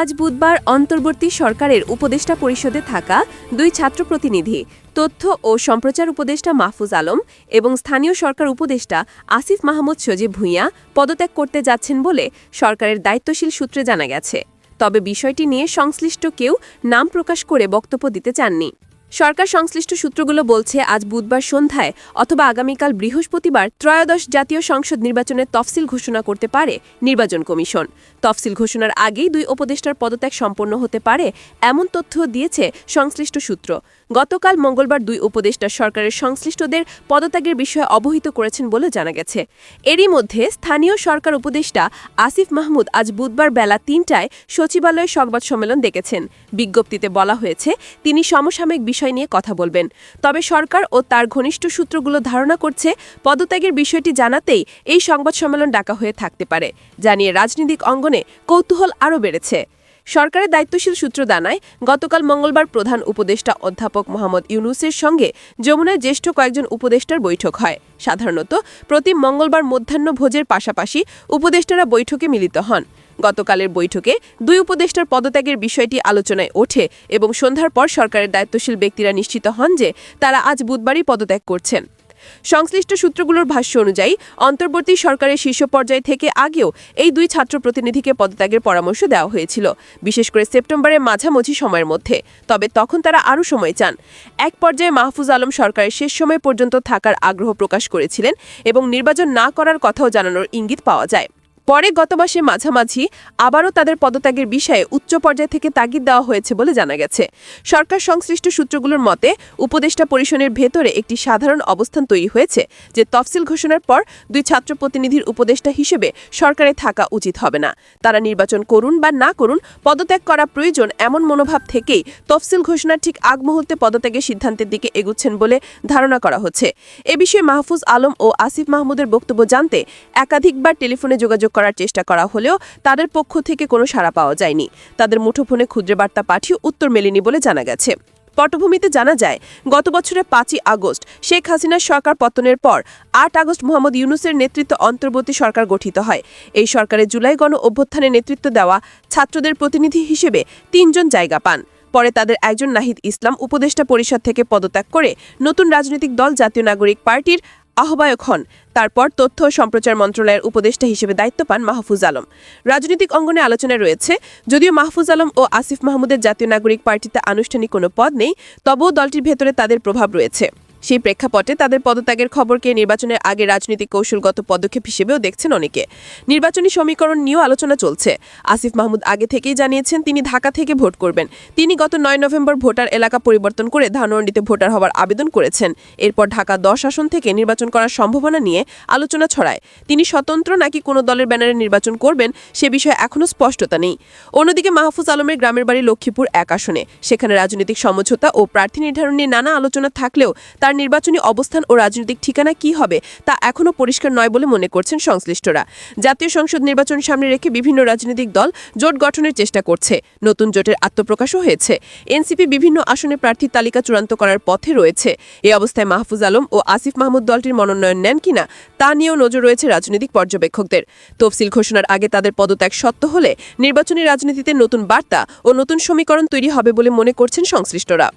আজ বুধবার অন্তর্বর্তী সরকারের উপদেষ্টা পরিষদে থাকা দুই ছাত্র প্রতিনিধি তথ্য ও সম্প্রচার উপদেষ্টা মাহফুজ আলম এবং স্থানীয় সরকার উপদেষ্টা আসিফ মাহমুদ সজীব ভূঁইয়া পদত্যাগ করতে যাচ্ছেন বলে সরকারের দায়িত্বশীল সূত্রে জানা গেছে। তবে বিষয়টি নিয়ে সংশ্লিষ্ট কেউ নাম প্রকাশ করে বক্তব্য দিতে চাননি। সরকার সংশ্লিষ্ট সূত্রগুলো বলছে, আজ বুধবার সন্ধ্যায় অথবা আগামীকাল বৃহস্পতিবার ত্রয়োদশ জাতীয় সংসদ নির্বাচনের তফসিল ঘোষণা করতে পারে নির্বাচন কমিশন। তফসিল ঘোষণার আগেই দুই উপদেষ্টার পদত্যাগ সম্পন্ন হতে পারে এমন তথ্য দিয়েছে সংশ্লিষ্ট সূত্র। গতকাল মঙ্গলবার দুই উপদেষ্টা সরকারের সংশ্লিষ্টদের পদত্যাগের বিষয়ে অবহিত করেছেন বলে জানা গেছে। এরই মধ্যে স্থানীয় সরকার উপদেষ্টা আসিফ মাহমুদ আজ বুধবার বেলা তিনটায় সচিবালয়ে সংবাদ সম্মেলন ডেকেছেন। বিজ্ঞপ্তিতে বলা হয়েছে, তিনি সমসাময়িক বিষয় নিয়ে কথা বলবেন। তবে সরকার ও তার ঘনিষ্ঠ সূত্রগুলো ধারণা করছে, পদত্যাগের বিষয়টি জানাতেই এই সংবাদ সম্মেলন ডাকা হয়ে থাকতে পারে। জানিয়ে রাজনৈতিক অঙ্গনে কৌতূহল আরও বেড়েছে। সরকারের দায়িত্বশীল সূত্র জানায়, গতকাল মঙ্গলবার প্রধান উপদেষ্টা অধ্যাপক মোহাম্মদ ইউনুসের সঙ্গে যমুনায় জ্যেষ্ঠ কয়েকজন উপদেষ্টার বৈঠক হয়। সাধারণত প্রতি মঙ্গলবার মধ্যাহ্ন ভোজের পাশাপাশি উপদেষ্টারা বৈঠকে মিলিত হন। গতকালের বৈঠকে দুই উপদেষ্টার পদত্যাগের বিষয়টি আলোচনায় ওঠে এবং সন্ধ্যার পর সরকারের দায়িত্বশীল ব্যক্তিরা নিশ্চিত হন যে তারা আজ বুধবারই পদত্যাগ করছেন। সংশ্লিষ্ট সূত্রগুলোর ভাষ্য অনুযায়ী, অন্তর্বর্তী সরকারের শীর্ষ পর্যায় থেকে আগেও এই দুই ছাত্র প্রতিনিধিকে পদত্যাগের পরামর্শ দেওয়া হয়েছিল, বিশেষ করে সেপ্টেম্বরের মাঝামাঝি সময়ের মধ্যে। তবে তখন তারা আরও সময় চান। এক পর্যায়ে মাহফুজ আলম সরকারের শেষ সময় পর্যন্ত থাকার আগ্রহ প্রকাশ করেছিলেন এবং নির্বাচন না করার কথাও জানানোর ইঙ্গিত পাওয়া যায়। পরে গত মাসে মাঝামাঝি আবারও তাদের পদত্যাগের বিষয়ে উচ্চ পর্যায় থেকে তাগিদ দেওয়া হয়েছে বলে জানা গেছে। সরকার সংশ্লিষ্ট সূত্রগুলোর মতে, উপদেষ্টা পরিষদের ভেতরে একটি সাধারণ অবস্থান তৈরি হয়েছে, যে তফসিল ঘোষণার পর দুই ছাত্র প্রতিনিধির উপদেষ্টা হিসেবে সরকারে থাকা উচিত হবে না। তারা নির্বাচন করুন বা না করুন, পদত্যাগ করা প্রয়োজন এমন মনোভাব থেকেই তফসিল ঘোষণার ঠিক আগ মুহূর্তে পদত্যাগের সিদ্ধান্তের দিকে এগুচ্ছেন বলে ধারণা করা হচ্ছে। এ বিষয়ে মাহফুজ আলম ও আসিফ মাহমুদের বক্তব্য জানতে একাধিকবার টেলিফোনে যোগাযোগ করার চেষ্টা করা হলেও তাদের পক্ষ থেকে কোনো সাড়া পাওয়া যায়নি। তাদের মুঠোফোনে ক্ষুদ্র বার্তা পাঠিয়ে উত্তর মেলেনি বলে জানা গেছে। পটভূমিতে জানা যায়, গত বছরের পাঁচই আগস্ট শেখ হাসিনার সরকার পতনের পর আট আগস্ট মোহাম্মদ ইউনুসের নেতৃত্ব অন্তর্বর্তী সরকার গঠিত হয়। এই সরকারের জুলাই গণ অভ্যুত্থানে নেতৃত্ব দেওয়া ছাত্রদের প্রতিনিধি হিসেবে তিনজন জায়গা পান। পরে তাদের একজন নাহিদ ইসলাম উপদেষ্টা পরিষদ থেকে পদত্যাগ করে নতুন রাজনৈতিক দল জাতীয় নাগরিক পার্টির আহ্বায়ক হন। তারপর তথ্য ও সম্প্রচার মন্ত্রণালয়ের উপদেষ্টা হিসেবে দায়িত্ব পান মাহফুজ আলম। রাজনৈতিক অঙ্গনে আলোচনা রয়েছে, যদিও মাহফুজ আলম ও আসিফ মাহমুদের জাতীয় নাগরিক পার্টিতে আনুষ্ঠানিক কোনো পদ নেই, তবুও দলটির ভেতরে তাদের প্রভাব রয়েছে। সেই প্রেক্ষাপটে তাদের পদত্যাগের খবরকে নির্বাচনের আগে রাজনৈতিক কৌশলগত পদক্ষেপ হিসেবেও দেখছেন অনেকে। নির্বাচনী সমীকরণ নিয়েও আলোচনা চলছে। আসিফ মাহমুদ আগে থেকেই জানিয়েছেন, তিনি ঢাকা থেকে ভোট করবেন। তিনি গত নয় নভেম্বর ভোটার এলাকা পরিবর্তন করে ধানমন্ডিতে ভোটার হওয়ার আবেদন করেছেন। এরপর ঢাকা দশ আসন থেকে নির্বাচন করার সম্ভাবনা নিয়ে আলোচনা ছড়ায়। তিনি স্বতন্ত্র নাকি কোনো দলের ব্যানারে নির্বাচন করবেন সে বিষয়ে এখনও স্পষ্টতা নেই। অন্যদিকে মাহফুজ আলমের গ্রামের বাড়ি লক্ষ্মীপুর এক আসনে। সেখানে রাজনৈতিক সমঝোতা ও প্রার্থী নির্ধারণ নিয়ে নানা আলোচনা থাকলেও তার নির্বাচনী অবস্থান ও রাজনৈতিক ঠিকানা কি হবে তা এখনও পরিষ্কার নয় বলে মনে করছেন সংশ্লিষ্টরা। জাতীয় সংসদ নির্বাচন সামনে রেখে বিভিন্ন রাজনৈতিক দল জোট গঠনের চেষ্টা করছে। নতুন জোটের আত্মপ্রকাশও হয়েছে। এনসিপি বিভিন্ন আসনে প্রার্থীর তালিকা চূড়ান্ত করার পথে রয়েছে। এ অবস্থায় মাহফুজ আলম ও আসিফ মাহমুদ দলটির মনোনয়ন নেন কিনা তা নিয়েও নজর রয়েছে রাজনৈতিক পর্যবেক্ষকদের। তফসিল ঘোষণার আগে তাদের পদত্যাগ সত্য হলে নির্বাচনী রাজনীতিতে নতুন বার্তা ও নতুন সমীকরণ তৈরি হবে বলে মনে করছেন সংশ্লিষ্টরা।